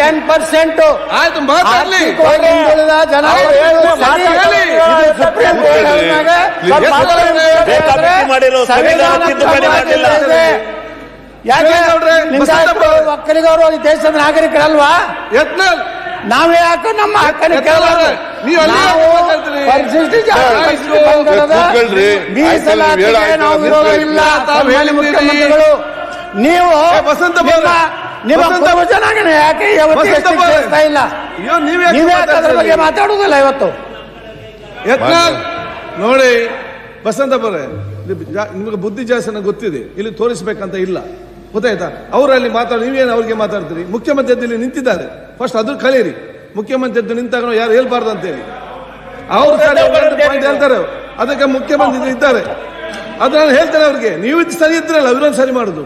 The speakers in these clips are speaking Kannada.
ಟೆನ್ ಪರ್ಸೆಂಟ್ ಆಯ್ತು ಮಾತಾಡ್ಲಿ. ಜನ ಸುಪ್ರೀಂ ಕೋರ್ಟ್. ಮಾಡಿರೋ ಸಂವಿಧಾನ ತಿದ್ದುಪಡಿ ಮಾಡಿಲ್ಲ. ಯಾಕೆ? ದೇಶದ ನಾಗರಿಕರಲ್ವಾ? ನಾವೇ ಯಾಕೆ ನಮ್ಮ ಹಕ್ಕನ್ನು ಕೂತ್ಕೊಳ್ರಿ. ಮೀಸಲಾತಿಗೆ ನಾವು ಇಲ್ಲ ಮುಖ್ಯಮಂತ್ರಿಗಳು ನೀವು ವಸಂತ ನಿಮ್ಮ ವಸಂತ ಯಾಕೆ ಯಾವತ್ತೂ ವಸಂತ ಇಲ್ಲ? ಅಯ್ಯೋ ನೀವ್ ಯಾಕೆ ಅದ್ರ ಬಗ್ಗೆ? ಮಾತಾಡುದಿಲ್ಲ ಇವತ್ತು. ಯತ್ನಾಳ್ ನೋಡಿ ಬಸಂತ ಬರೆ ನಿಮಗೆ ಬುದ್ಧಿ ಜಾಸ್ತಿ ನನಗೆ ಗೊತ್ತಿದೆ. ಇಲ್ಲಿ ತೋರಿಸ್ಬೇಕಂತ ಇಲ್ಲ. ಗೊತ್ತಾಯ್ತಾ? ಅವರಲ್ಲಿ ಮಾತಾಡಿ ನೀವೇನು ಅವ್ರಿಗೆ ಮಾತಾಡ್ತೀರಿ? ಮುಖ್ಯಮಂತ್ರಿ ನಿಂತಿದ್ದಾರೆ. ಫಸ್ಟ್ ಅದ್ರ ಕಲೀರಿ ಮುಖ್ಯಮಂತ್ರಿ ಎದ್ದು ನಿಂತಾಗ ಯಾರು ಹೇಳ್ಬಾರ್ದು ಅಂತ ಹೇಳಿ ಅವ್ರು point ಹೇಳ್ತಾರೆ. ಅದಕ್ಕೆ ಮುಖ್ಯಮಂತ್ರಿ ಇದ್ದಾರೆ. ಅದನ್ನ ಹೇಳ್ತಾರೆ ಹೇಳ್ತೇನೆ ಅವ್ರಿಗೆ. ನೀವು ಇದು ಸರಿ ಇದ್ರಲ್ಲ ಅವರನ್ನು ಸರಿ ಮಾಡುದು?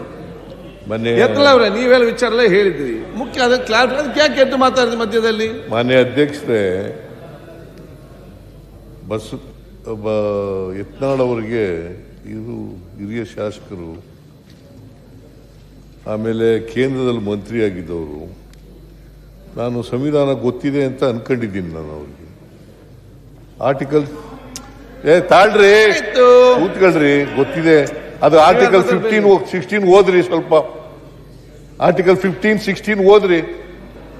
ಎತ್ತಲ ಅವರೇ ನೀವೆಲ್ಲ ವಿಚಾರ ಎಲ್ಲ ಹೇಳಿದ್ರಿ. ಮುಖ್ಯ ಅದಕ್ಕೆ ಕ್ಲಾರಿಫೈ ಅದಕ್ಕೆ ಯಾಕೆ ಎದ್ದು ಮಾತಾಡಿದ್ರಿ ಮಧ್ಯದಲ್ಲಿ? ಮಾನ್ಯ ಅಧ್ಯಕ್ಷರೇ ಬಸ್ ಯತ್ನಾಳ್ ಅವರಿಗೆ ಇದು ಹಿರಿಯ ಶಾಸಕರು ಆಮೇಲೆ ಕೇಂದ್ರದಲ್ಲಿ ಮಂತ್ರಿಯಾಗಿದ್ದವರು ನಾನು ಸಂವಿಧಾನ ಗೊತ್ತಿದೆ ಅಂತ ಅನ್ಕೊಂಡಿದ್ದೀನಿ ನಾನು ಅವ್ರಿಗೆ. ಆರ್ಟಿಕಲ್ ಏ ತಾಳ್ರಿ. ಕೂತ್ಕೊಳ್ರಿ ಗೊತ್ತಿದೆ. ಅದು ಆರ್ಟಿಕಲ್ ಫಿಫ್ಟೀನ್ ಸಿಕ್ಸ್ಟೀನ್ ಓದ್ರಿ ಸ್ವಲ್ಪ. ಆರ್ಟಿಕಲ್ ಫಿಫ್ಟೀನ್ ಸಿಕ್ಸ್ಟೀನ್ ಓದ್ರಿ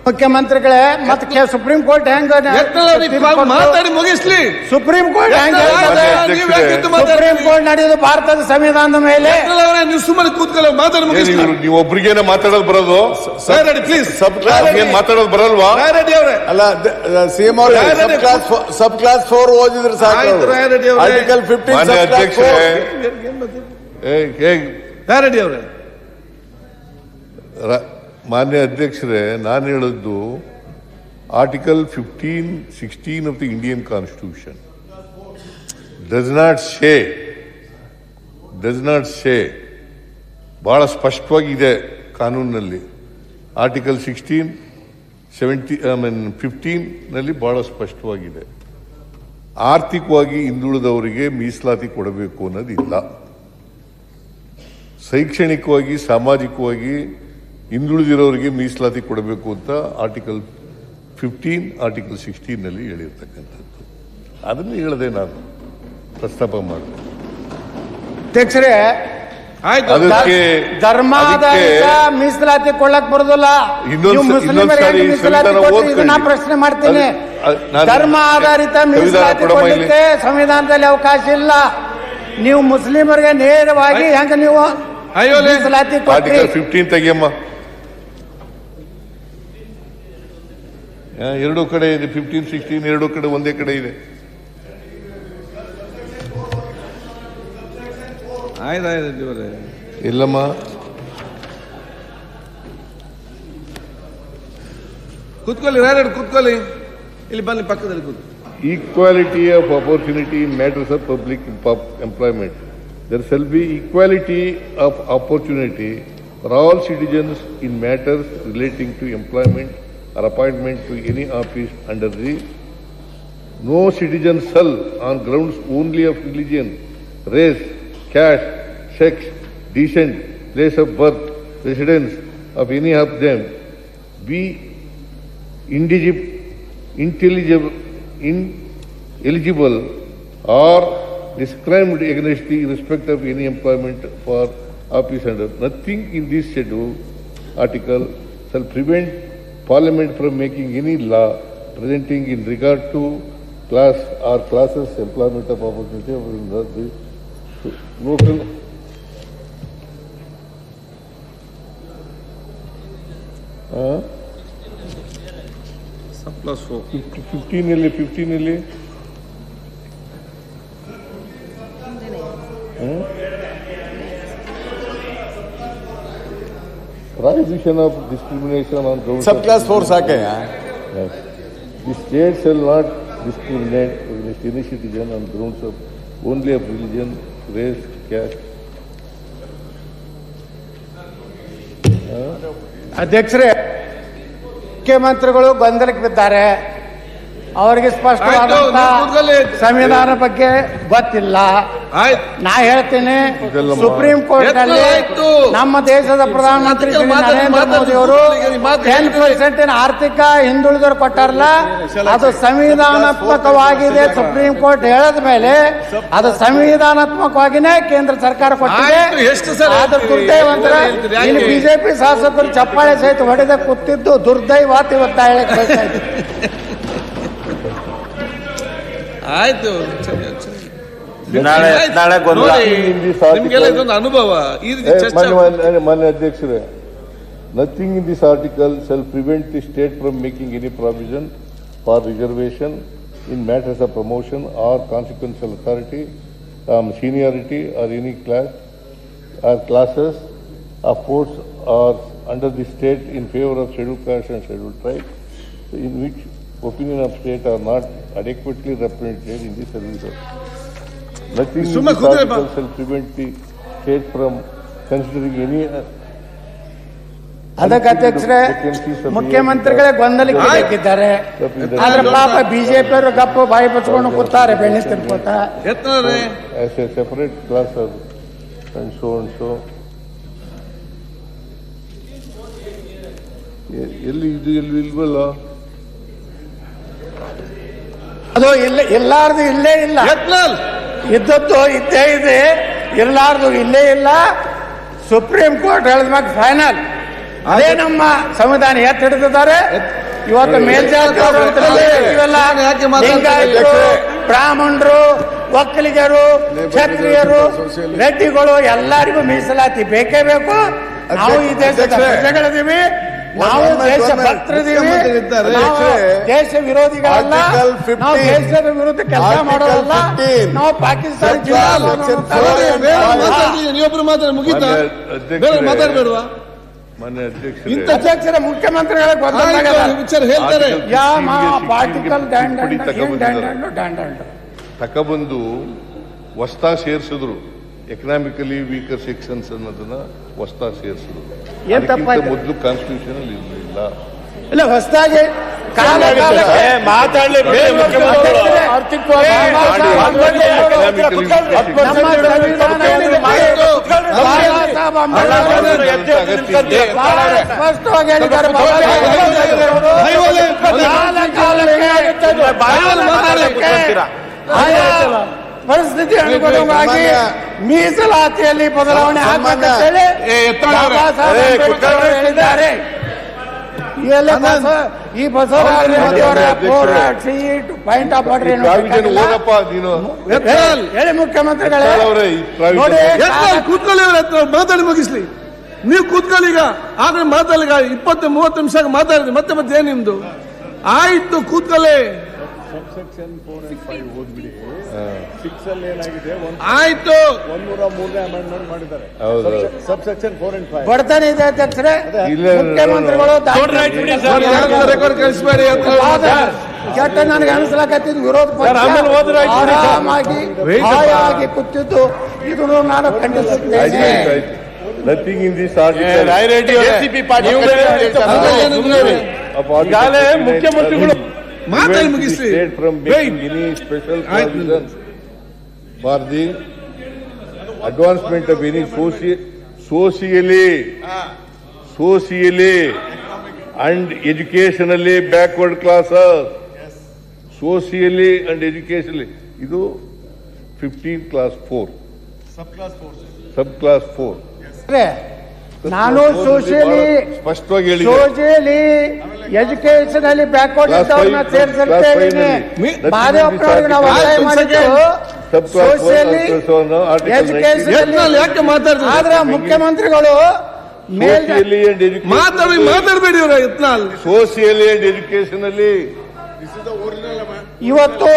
ಮುಖ್ಯಮಂತ್ರಿಗಳೇ ಮತ್ತೆ ಸುಪ್ರೀಂ ಕೋರ್ಟ್ ಹೆಂಗ ಮಾತಾಡಿ ಮುಗಿಸ್ಲಿ. ಸುಪ್ರೀಂ ಕೋರ್ಟ್ ಹೆಂಗ್ ನೀವು ಯಾಕೆ ಸುಪ್ರೀಂ ಕೋರ್ಟ್ ನಡೆಯೋದು ಭಾರತದ ಸಂವಿಧಾನದ ಮೇಲೆ. ಅವರೇ ನೀವು ಸುಮ್ಮನೆ ಕೂತ್ಕೊಳ್ಳೋ ಮಾತಾಡಿ ಮುಗಿಸ್ಲಿ. ನೀವು ಒಬ್ರಿಗೇನ ಮಾತಾಡೋದು ಬರೋದು? ರೆಡಿ ಪ್ಲೀಸ್ ಸಬ್ ಕ್ಲಾಸ್ ಏನ್ ಮಾತಾಡೋದು ಬರಲ್ವಾ? ರೆಡ್ಡಿ ಅವರೇ. ಅಲ್ಲ ಸಿಎಂ ಅವರು ಯಾರು sub clause sub clause four ಓದಿದ್ರೆ ಸಾಕು ಆಯ್ತು, ಅವರೇ. ಆರ್ಟಿಕಲ್ ಫಿಫ್ಟೀನ್ ಮಾನ್ಯ ಸಬ್ ಕ್ಲಾಸ್ ಅಧ್ಯಕ್ಷರೇ. ಏ, ಏ, ರೆಡ್ಡಿ ಅವರೇ. ಮಾನ್ಯ ಅಧ್ಯಕ್ಷರೇ, ನಾನು ಹೇಳಿದ್ದು article fifteen sixteen of the Indian constitution does not say does not say ಬಹಳ ಸ್ಪಷ್ಟವಾಗಿದೆ ಕಾನೂನಿನಲ್ಲಿ. Article sixteen seventy I mean fifteen ಭಾಳ ಸ್ಪಷ್ಟವಾಗಿದೆ. ಆರ್ಥಿಕವಾಗಿ ಹಿಂದುಳಿದವರಿಗೆ ಮೀಸಲಾತಿ ಕೊಡಬೇಕು ಅನ್ನೋದಿಲ್ಲ. ಶೈಕ್ಷಣಿಕವಾಗಿ, ಸಾಮಾಜಿಕವಾಗಿ ಹಿಂದುಳಿದಿರೋರಿಗೆ ಮೀಸಲಾತಿ ಕೊಡಬೇಕು ಅಂತ ಆರ್ಟಿಕಲ್ ಫಿಫ್ಟೀನ್ ಆರ್ಟಿಕಲ್ ಸಿಕ್ಸ್ಟೀನಲ್ಲಿ ಹೇಳಿರ್ತಕ್ಕಂಥದ್ದು. ಅದನ್ನು ಹೇಳದೆ ನಾನು ಪ್ರಸ್ತಾಪ ಮಾಡಿದೆ ಅಧ್ಯಕ್ಷರೇ ಆಯ್ತು. ಅದಕ್ಕೆ ಧರ್ಮಾಧಾರಿತ ಮೀಸಲಾತಿ ಕೊಡಕ್ ಬರುದಿಲ್ಲ. ನಾ ಪ್ರಶ್ನೆ ಮಾಡ್ತೀನಿ. ಧರ್ಮ ಆಧಾರಿತ ಮೀಸಲಾತಿ ಇಲ್ಲಿ. ಸಂವಿಧಾನದಲ್ಲಿ ಅವಕಾಶ ಇಲ್ಲ. ನೀವು ಮುಸ್ಲಿಮರಿಗೆ ನೇರವಾಗಿ ಹೆಂಗ ನೀವು ಅಯ್ಯೋ, ಮೀಸಲಾತಿ ಕೊಡ್ತೀರಿ ಆರ್ಟಿಕಲ್ ಫಿಫ್ಟೀನ್ ತೆಗಿಯಮ್ಮ. ಎರಡು ಕಡೆ ಇದೆ 15 16 ಎರಡು ಕಡೆ ಒಂದೇ ಕಡೆ ಇದೆ. ಹಾಯ್ ಹಾಯ್ ಇಲ್ಲಮ್ಮ. ಕುದ್ಕೋಲಿ ರೈಲೇಡ್ ಕುದ್ಕೋಲಿ ಇಲ್ಲಿ ಬನ್ನಿ ಪಕ್ಕದಲ್ಲಿ equality of opportunity matters of public employment there shall be equality of opportunity for オール citizens in matters relating to employment or appointment to any office under the no citizen shall on grounds only of religion, race, caste, sex, descent, place of birth, residence of any of them be intelligible, ineligible or discriminated against the respect of any employment for office under. Nothing in this schedule article shall prevent parliament from making any law presenting in regard to class or classes employment of opportunity of the local plus four fifteen Prohibition of discrimination on grounds. सब of class four Sakya Yes. The state shall not discriminate against any citizen on grounds of only of religion, race, caste. ಅಧ್ಯಕ್ಷರೇ ಮುಖ್ಯಮಂತ್ರಿಗಳು ಗೊಂದಲಕ್ಕೆ ಬಿದ್ದಾರೆ ಅವರಿಗೆ ಸ್ಪಷ್ಟವಾದ ಸಂವಿಧಾನ ಬಗ್ಗೆ ಗೊತ್ತಿಲ್ಲ ಆಯ್ತು ನಾ ಹೇಳ್ತೀನಿ ಸುಪ್ರೀಂ ಕೋರ್ಟ್ನಲ್ಲಿ ನಮ್ಮ ದೇಶದ ಪ್ರಧಾನಮಂತ್ರಿ ಶ್ರೀ ನರೇಂದ್ರ ಮೋದಿ ಅವರು. ಟೆನ್ ಪರ್ಸೆಂಟ್ ಆರ್ಥಿಕ ಹಿಂದುಳಿದವರು ಕೊಟ್ಟಾರಲ್ಲ ಅದು ಸಂವಿಧಾನಾತ್ಮಕವಾಗಿದೆ ಸುಪ್ರೀಂ ಕೋರ್ಟ್ ಹೇಳದ ಮೇಲೆ ಅದು ಸಂವಿಧಾನಾತ್ಮಕವಾಗಿನೇ ಕೇಂದ್ರ ಸರ್ಕಾರ ಕೊಟ್ಟಿದೆ ಹೇಳ್ತೀರಿ? ದುರ್ದೈವಂತರ ಇಲ್ಲಿ ಬಿಜೆಪಿ ಶಾಸಕರು ಚಪ್ಪಾಳೆ ಸಹಿತ ಹೊಡೆದ ಕೂತಿದ್ದು ದುರ್ದೈವ ಅಂತ ಇವತ್ತು ಹೇಳಕ್. ಆಯ್ತು ಸರಿ, ಸರಿ. ನಾಳೆ ನಾಳೆ ಗೊಂದಲ ನೋಡಿ, Nothing in this article- ನಿಮ್ಗೆಲ್ಲ ಇದೊಂದು ಅನುಭವ. ಈ ರೀತಿ Eh, ಚರ್ಚೆ ಮಾನ್ಯ ಮಾನ್ಯ- ಮಾನ್ಯ ಅಧ್ಯಕ್ಷರೇ nothing in this article shall prevent the state from making any provision for reservation in matters of promotion or consequential authority seniority or any class or classes of forces or under the state in favour of schedule caste and schedule tribe in which opinion of state are not adequately represented in the services. Nothing in the this article shall prevent the state from considering any uh, ಅದಕ್ಕೆ ಅಧ್ಯಕ್ಷರೇ ಮುಖ್ಯಮಂತ್ರಿಗಳೇ ಗೊಂದಲಕ್ಕೆ ಹಾಕಿದ್ದಾರೆ ಆದ್ರೆ ಪಾಪ ಬಿಜೆಪಿ ಅವರು ಗಪ್ಪ ಬಾಯಿ ಬಚ್ಕೊಂಡು ಕೂತಾರೆ ಬೆಣ್ಣೆ ತಿನ್ಕೋತ. ಎ- ಎಲ್ಲಿ ಇದು ಎಲ್ಲಿ ಇಲ್ವಲ್ಲ ಅದು ಇಲ್ಲ ಎಲ್ಲಾರ್ದು ಇಲ್ಲೇ ಇಲ್ಲ. ಇದ್ದದ್ದು ಇದ್ದೇ ಇದೆ ಎಲ್ಲಾರ್ದು ಇಲ್ಲೇ ಇಲ್ಲ. ಸುಪ್ರೀಂ ಕೋರ್ಟ್ ಹೇಳಿದ್ಮ್ಯಾಗ ಫೈನಲ್ ಅದೇ ನಮ್ಮ ಸಂವಿಧಾನ ಎತ್ತ ಹಿಡಿದಿದ್ದಾರೆ. ಇವತ್ತು ಮೇಲ್ಜಾತಿ ಇವೆಲ್ಲ ಯಾಕೆ ಮಾತಾಡ್ತಾರೆ? ಬ್ರಾಹ್ಮಣರು ಒಕ್ಕಲಿಗರು ಕ್ಷತ್ರಿಯರು ರೆಡ್ಡಿಗಳು ಎಲ್ಲರಿಗೂ ಮೀಸಲಾತಿ ಬೇಕೇ ಬೇಕು. ನಾವು ಈ ದೇಶದ. ಪ್ರಜೆಗಳಿದ್ದೀವಿ. ನಾವು ದೇಶ ಭಕ್ತರಿದ್ದೀವಿ. ದೇಶ ವಿರೋಧಿಗಳಲ್ಲ. Article 15. ನಾವು ದೇಶದ ವಿರುದ್ಧ ಕೆಲಸ ಮಾಡೋದಲ್ಲ. 15. ನಾವು ಪಾಕಿಸ್ತಾನ ನೀವೊಬ್ರು ಮಾತಾಡಿ ಮುಗೀತಾ? ಮಾತಾಡ್ಬೇಡವಾ? ಅಧ್ಯಕ್ಷರೇ. ಇಂಥ ಅಧ್ಯಕ್ಷರ ಮುಖ್ಯಮಂತ್ರಿಗಳ ವಿಚಾರ ಹೇಳ್ತಾರೆ. Article ಯಾ ಮಾ 16 ಗೆ ಪಾರ್ಟಿಕಲ್ ಡ್ಯಾಂಡ್ ತಿದ್ದುಪಡಿ ಡ್ಯಾಂಡ್ ತಗೊಂಡ್ಬಂದಿದ್ದಾರೆ. ಡ್ಯಾಂಡ್ ಡ್ಯಾಂಡ್ ಡ್ಯಾಂಡ್ ತಕೊಬಂದು ಹೊಸ್ತಾ ಸೇರಿಸಿದ್ರು. ಎಕನಾಮಿಕಲಿ ವೀಕರ್ ಸೆಕ್ಷನ್ಸ್ ಅನ್ನೋದನ್ನ ಹೊಸ್ತಾ ಸೇರಿಸಿದ್ರು ಏನ್ ಅದಕ್ಕಿಂತ ತಪ್ಪಾಯ್ತು? ಮೊದಲು ಕಾನ್ಸ್ಟಿಟ್ಯೂಷನ್ ಅಲ್ಲಿ ಇರಲಿಲ್ಲ ಇಲ್ಲ ಹೊಸದಾಗಿ ಕಾಲ ಕಾಲಕ್ಕೆ ಮಾತಾಡ್ಲಿ. ಕಾಲ ಆಯಾ ಪರಿಸ್ಥಿತಿ ಅನುಗುಣವಾಗಿ ಮೀಸಲಾತಿಯಲ್ಲಿ ಬದಲಾವಣೆ ಆಗ್ಬೇಕಂತೇಳಿ. ಬಾಬಾ ಸಾಹೇಬ್ ಏ, ಅಂಬೇಡ್ಕರ್ ಹೇಳಿದ್ದಾರೆ. ಈ ಎಲ್ಲ ಬಸ- ಈ ಬಸವರಾಜ ರೆಡ್ಡಿ ಅವರ four seat point of order ಹೇಳಿ ಮುಖ್ಯಮಂತ್ರಿಗಳೇ. ಕೂತ್ಕೊಳ್ಳಿ ಮಾತಾಡಿ ಮುಗಿಸ್ಲಿ. ನೀವು ಕೂತ್ಕೊಳ್ಳಿ ಈಗ. ಆದ್ರೆ ಮಾತಾಡಿ ಈಗ ಇಪ್ಪತ್ತು ಮೂವತ್ತು ನಿಮಿಷ ಮಾತಾಡಿದ್ರಿ ಮತ್ತೆ ಮತ್ತೆ ಏನ್ ನಿಮ್ದು? ಆಯ್ತು ಕೂತ್ಕೊಳ್ಳಿ. ಸಿಕ್ಸ್ ಅಲ್ಲಿ ಏನಾಗಿದೆ ಆಯ್ತು ಒಂದೂರ ಮೂರನೇ ಅಮೆಂಡ್ಮೆಂಟ್ ಮಾಡಿದ್ದಾರೆ sub section four and five ಬಡತನ ಇದೆ ಅಧ್ಯಕ್ಷರೇ ಮುಖ್ಯಮಂತ್ರಿಗಳು ಸರ್, ಯಾರ್ಗೂ ರೆಕಾರ್ಡ್ ಕಳಿಸ್ಬೇಡಿ ಫಾದರ್, ಕೆಟ್ಟ ನನಗೆ ಅನಿಸ್ಲಾಕತ್ತಿದ್ದು ವಿರೋಧ. ಆರಾಮಾಗಿ. ಹಾಯಾಗಿ ಕೂತಿದ್ದು. ಇದನ್ನು ನಾನು ಖಂಡಿಸುತ್ತೇನೆ. ನಥಿಂಗ್ ಇನ್ ದಿಸ್ ಆರ್ಟಿಕಲ್ ಈಗಾಗಲೇ ಮುಖ್ಯಮಂತ್ರಿಗಳು ಮಾತಾಡಿ ಮುಗಿಸಿ. For the advancement of any socially socially and educationally backward class socially and educationally ಇದು fifteen clause four sub clause four ನಾನು ಸೋಷಿಯಲಿ ಸ್ಪಷ್ಟವಾಗಿ ಸೋಷಿಯಲಿ ಎಜುಕೇಶನ್ ಅಲ್ಲಿ ಬ್ಯಾಕ್ವರ್ಡ್ ಇದ್ದವ್ರನ್ನ. ಮಾದೇವಪ್ಪನವ್ರಿಗೆ ನಾವು ಒತ್ತಾಯ ಸೋಷಿಯಲಿ ಎಜುಕೇಶನ್ ಯಾಕೆ ಮಾತಾಡ್ತಾರೆ ಆದ್ರೆ ಮುಖ್ಯಮಂತ್ರಿಗಳು ಮೇಲ್ ಸೋಷಿಯಲಿ ಅಂಡ್ ಎಜುಕೇಶನ್ ಮಾತಾಡಿ ಮಾತಾಡಬೇಡಿ ಇವ್ರ ಸೋಷಿಯಲಿ ಅಂಡ್ ಎಜುಕೇಶನ್ ಅಲ್ಲಿ ಇವತ್ತು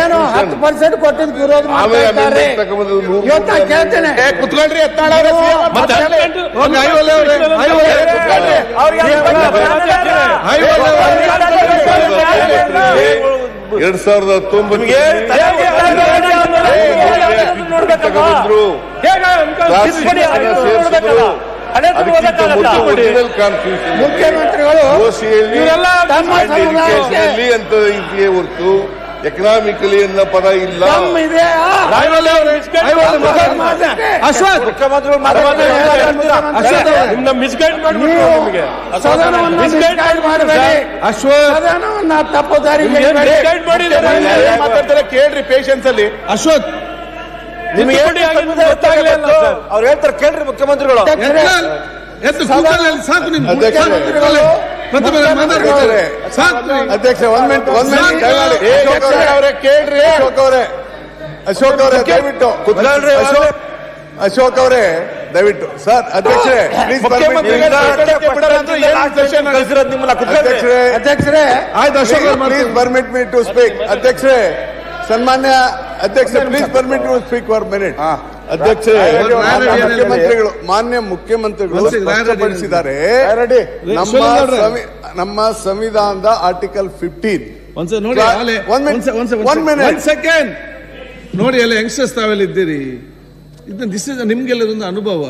ಏನು ಹತ್ತು ಪರ್ಸೆಂಟ್ ಕೊಟ್ಟಿದ್ ವಿರೋಧ ಇವತ್ತು ಕೇಳ್ತೇನೆ. ಕುತ್ಕೊಳ್ರಿ ಎರಡ್ ಸಾವಿರದ ಹತ್ತೊಂಬತ್ತಿಗೆ ಸೇರಿಸಿದ್ರು. ಮುಖ್ಯಮಂತ್ರಿಗಳು ಹೊರತು ಎಕನಾಮಿಕಲಿ ಎನ್ನ ಪದ ಇಲ್ಲ. ಅಶ್ವಥ್ ತಪ್ಪು ಕೇಳ್ರಿ ಪೇಷನ್ಸ್ ಅಲ್ಲಿ. ಅಶ್ವಥ್ ನಿಮ್ಗೆ ಅವ್ರು ಹೇಳ್ತಾರೆ ಕೇಳ್ರಿ ಮುಖ್ಯಮಂತ್ರಿಗಳು. ಅಧ್ಯಕ್ಷ ಒಂದ್ ಮಿನಿಟ್ ಒಂದ್ ಮಿನಿಟ್ ಅವರೇ, ಅವರೇ ಕೇಳ್ರಿ. ಅಶೋಕ್ ಅವರೇ. ಅಶೋಕ್ ಅವರೇ ದಯವಿಟ್ಟು. ಅಶೋಕ್ ಅಶೋಕ್ ಅವರೇ ದಯವಿಟ್ಟು. ಸರ್ ಅಧ್ಯಕ್ಷರೇ ಅಧ್ಯಕ್ಷರೇ ಅಧ್ಯಕ್ಷರೇ ಆಯ್ತು Ashok please permit me to speak ಅಧ್ಯಕ್ಷರೇ ಸನ್ಮಾನ್ಯ ಅಧ್ಯಕ್ಷ please permit to speak for minute ಅಧ್ಯಕ್ಷ. ಮುಖ್ಯಮಂತ್ರಿಗಳು ಮಾನ್ಯ ಮುಖ್ಯಮಂತ್ರಿಗಳು ಸ್ಪಷ್ಟಪಡಿಸಿದ್ದಾರೆ. ನಮ್ಮ ನಮ್ಮ ಸಂವಿಧಾನದ ಆರ್ಟಿಕಲ್ ಫಿಫ್ಟೀನ್ ಸೆಕೆಂಡ್. ನೋಡಿ ಅಲ್ಲ ಯಂಗ್ಸ್ಟರ್ಸ್ ತಾವೆಲ್ಲ ಇದ್ದೀರಿ. ಇದನ್ನ ದಿಸ್ ಇಸ್ ನಿಮ್ಗೆಲ್ಲದೊಂದು ಅನುಭವ.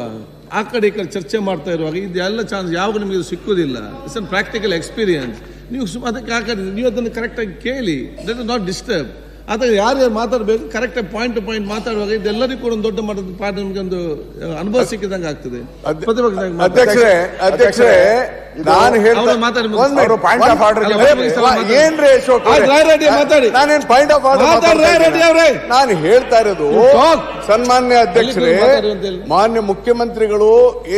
ಆ ಕಡೆ ಈ ಕಡೆ ಚರ್ಚೆ ಮಾಡ್ತಾ ಇರುವಾಗ ಇದೆಲ್ಲ ಚಾನ್ಸ್ ಯಾವಾಗ ನಿಮಗೆ ಸಿಕ್ಕುವುದಿಲ್ಲ ಸಿಕ್ಕುದಿಲ್ಲ. ಇಟ್ಸ್ ಅನ್ ಪ್ರಾಕ್ಟಿಕಲ್ ಎಕ್ಸ್ಪೀರಿಯನ್ಸ್ ನೀವು ಅದಕ್ಕೆ ಆ ಕಡೆ ನೀವು ಅದನ್ನು ಕರೆಕ್ಟಾಗಿ ಕೇಳಿ. ದಟ್ ಇಸ್ ನಾಟ್ ಡಿಸ್ಟರ್ಬ್ ಆದರೆ ಯಾರು ಯಾರು ಮಾತಾಡಬೇಕು ಕರೆಕ್ಟ್ ಪಾಯಿಂಟ್ ಟು ಪಾಯಿಂಟ್ ಮಾತಾಡುವಾಗ ಇದೆಲ್ಲರಿಗೂ ಕೂಡ ಒಂದು ದೊಡ್ಡ ಮಟ್ಟದ ಪಾಠ ನಮಗೆ ಒಂದು ಅನುಭವ ಸಿಕ್ಕಿದಂಗೆ ಆಗ್ತದೆ. ಅಧ್ಯಕ್ಷರೇ ಅಧ್ಯಕ್ಷರೇ ನಾನು. ನಾನು ಹೇಳ್ತಾ ಇರೋದು ಸನ್ಮಾನ್ಯ ಅಧ್ಯಕ್ಷರೇ. ಮಾನ್ಯ ಮುಖ್ಯಮಂತ್ರಿಗಳು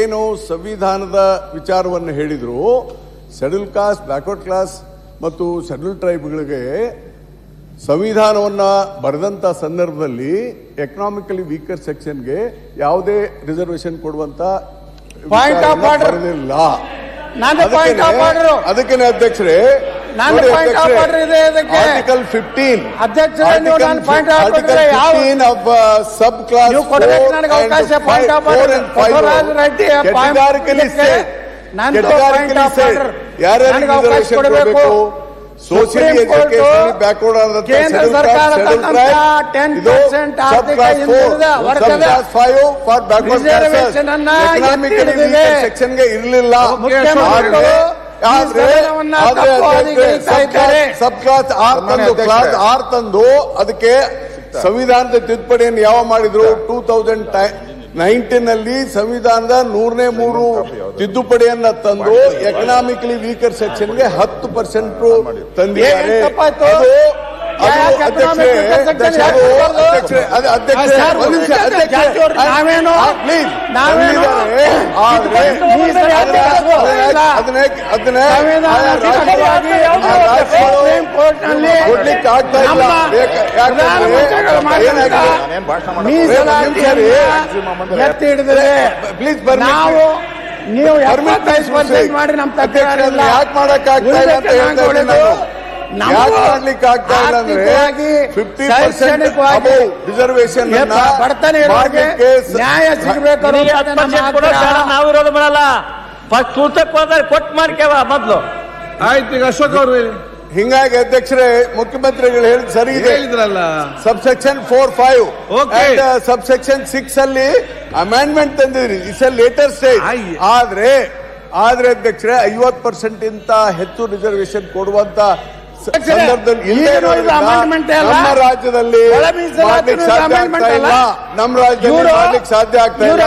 ಏನು ಸಂವಿಧಾನದ ವಿಚಾರವನ್ನು ಹೇಳಿದ್ರು. ಶೆಡ್ಯೂಲ್ ಕಾಸ್ಟ್ ಬ್ಯಾಕ್ವರ್ಡ್ ಕ್ಲಾಸ್ ಮತ್ತು ಶೆಡ್ಯೂಲ್ ಟ್ರೈಬ್ಗಳಿಗೆ ಸಂವಿಧಾನವನ್ನ ಬರೆದಂಥ ಸಂದರ್ಭದಲ್ಲಿ ಎಕನಾಮಿಕಲಿ ವೀಕರ್ ಸೆಕ್ಷನ್ಗೆ ಯಾವುದೇ ರಿಸರ್ವೇಶನ್ ಕೊಡುವಂತ. ಬರಲಿಲ್ಲ ನಾನು ಪಾಯಿಂಟ್ ಆಫ್ ಆರ್ಡರ್ ಅದಕ್ಕೇನೆ ಅಧ್ಯಕ್ಷರೇ. Article fifteen fifteen of sub clause order. ನನಗೆ ಕೊಡಬೇಕು. ಸೋಷಿಯಲ್ ಬ್ಯಾಕ್ವರ್ಡ್ ಕೇಂದ್ರ ಸರ್ಕಾರ ಟೆನ್ 10% ಆರ್ಥಿಕ ಹಿಂದುಳಿದ ವರ್ಗದ ಫಾರ್ ಅನ್ನ ಇರಲಿಲ್ಲ. ಮುಖ್ಯಮಂತ್ರಿಗಳು. ಸಬ್ ಕ್ಲಾಸ್ ಆರ್ ತಂದು ಕ್ಲಾಸ್ ಆರ್ ತಂದು ಅದಕ್ಕೆ ಸಂವಿಧಾನದ ತಿದ್ದುಪಡಿಯನ್ನು ಯಾವ ಮಾಡಿದ್ರು? ಟೂ ತೌಸಂಡ್ ನೈನ್ಟೀನ್ ಅಲ್ಲಿ ಸಂವಿಧಾನದ ನೂರನೇ ಮೂರು ತಿದ್ದುಪಡಿಯನ್ನ ತಂದು ಎಕನಾಮಿಕಲಿ ವೀಕರ್ ಸೆಕ್ಷನ್ಗೆ ಹತ್ತು ಪರ್ಸೆಂಟ್ ತಂದಿದ್ದಾರೆ. ನಾವೇನು? ಕೊಡ್ಲಿಕ್ಕೆ ಆಗ್ತಾ ಇಲ್ಲ. ಎತ್ತಿ ಹಿಡಿದಿದೆ ಪ್ಲೀಸ್ ಬರ್ಲಿ. ನಾವು ನೀವು ಮಾಡಿ ನಮ್ಮ ತಕ್ಕ ಯಾಕೆ ಮಾಡಕ್ ಆಗ್ತಾ ಇಲ್ಲ ಅಂತ ಹೇಳ್ತಾ ರಿಸರ್ವೇಶನ್ ಬಡತನ ನ್ಯಾಯ ಸಿಗಬೇಕು. ನಾವು ಇರೋದು ಬರಲ್ಲ ಫಸ್ಟ್ ಕೂತಕ್ ಹೋದ್ರೆ ಕೊಟ್ಟು ಮಾಡ್ಕೇವ ಮೊದ್ಲು. ಆಯ್ತು ಈಗ ಅಶೋಕ್ ಅವರು ಹಿಂಗಾಗಿ ಅಧ್ಯಕ್ಷರೇ ಮುಖ್ಯಮಂತ್ರಿಗಳು ಹೇಳಿದ್ ಸರಿ ಇದೆ. Sub section four five sub section six ಅಲ್ಲಿ ಅಮೆಂಡ್ಮೆಂಟ್ ತಂದಿದ್ರಿ. ಇಟ್ಸ್ ಅ ಲೇಟರ್ ಸ್ಟೇಜ್ ಆದ್ರೆ ಆದ್ರೆ ಅಧ್ಯಕ್ಷರೇ ಐವತ್ ಪರ್ಸೆಂಟ್ ಇಂತ ಹೆಚ್ಚು ರಿಸರ್ವೇಶನ್ ಕೊಡುವಂತ ನಮ್ಮ ರಾಜ್ಯದಲ್ಲಿ. ನಮ್ಮ ರಾಜ್ಯದಲ್ಲಿ ಮಾಡ್ಲಿಕ್ಕೆ ಸಾಧ್ಯ ಆಗ್ತಾ ಇಲ್ಲ.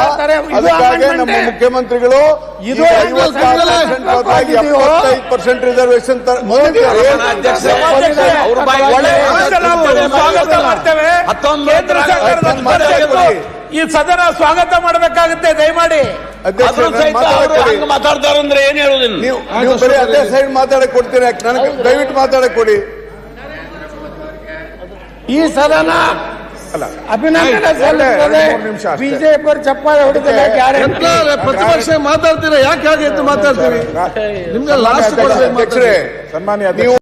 ಅದಕ್ಕಾಗಿ ನಮ್ಮ ಮುಖ್ಯಮಂತ್ರಿಗಳು ಇದು ಈಗ amendment 56% ಸಂವಿಧಾನ ಬದಲಾಗಿ ಇದೆಯೋ? ಎಪ್ಪತ್ತೈದು ಪರ್ಸೆಂಟ್ ರಿಸರ್ವೇಶನ್ ಅವ್ರ ಈ ಸದನ ಸ್ವಾಗತ ಮಾಡಬೇಕಾಗುತ್ತೆ ದಯಮಾಡಿ. ಆದ್ರೂ ಸಹಿತ ಅವರು ಹಂಗ ಮಾತಾಡ್ತಾರ ಅಂದ್ರೆ ಏನ್ ಹೇಳುದಿಲ್ಲ. ನೀವು ನೀವು ಬರೀ ಅದೇ ಸೈಡ್ ಮಾತಾಡಕ್ ಕೊಡ್ತೀರಾ ನನಗೆ ದಯವಿಟ್ಟು ಮಾತಾಡಕ್ ಕೊಡಿ ಈ ಸದನ ಅಭಿನಂದನೆ ಸಲ್ಲಿಸುತ್ತದೆ. ಬಿಜೆಪಿ ಅವರು ಚಪ್ಪಾಳೆ ಹೊಡಿತಾರೆ ಪ್ರತಿಪಕ್ಷ ಮಾತಾಡ್ತೀರಾ? ಯಾಕೆ ಹಾಗೆ ಎದ್ದು ಮಾತಾಡ್ತೀರಿ? ನಿಮ್ಗೆ ಲಾಸ್ಟ್ ಸನ್ಮಾನ್ಯ ನೀವು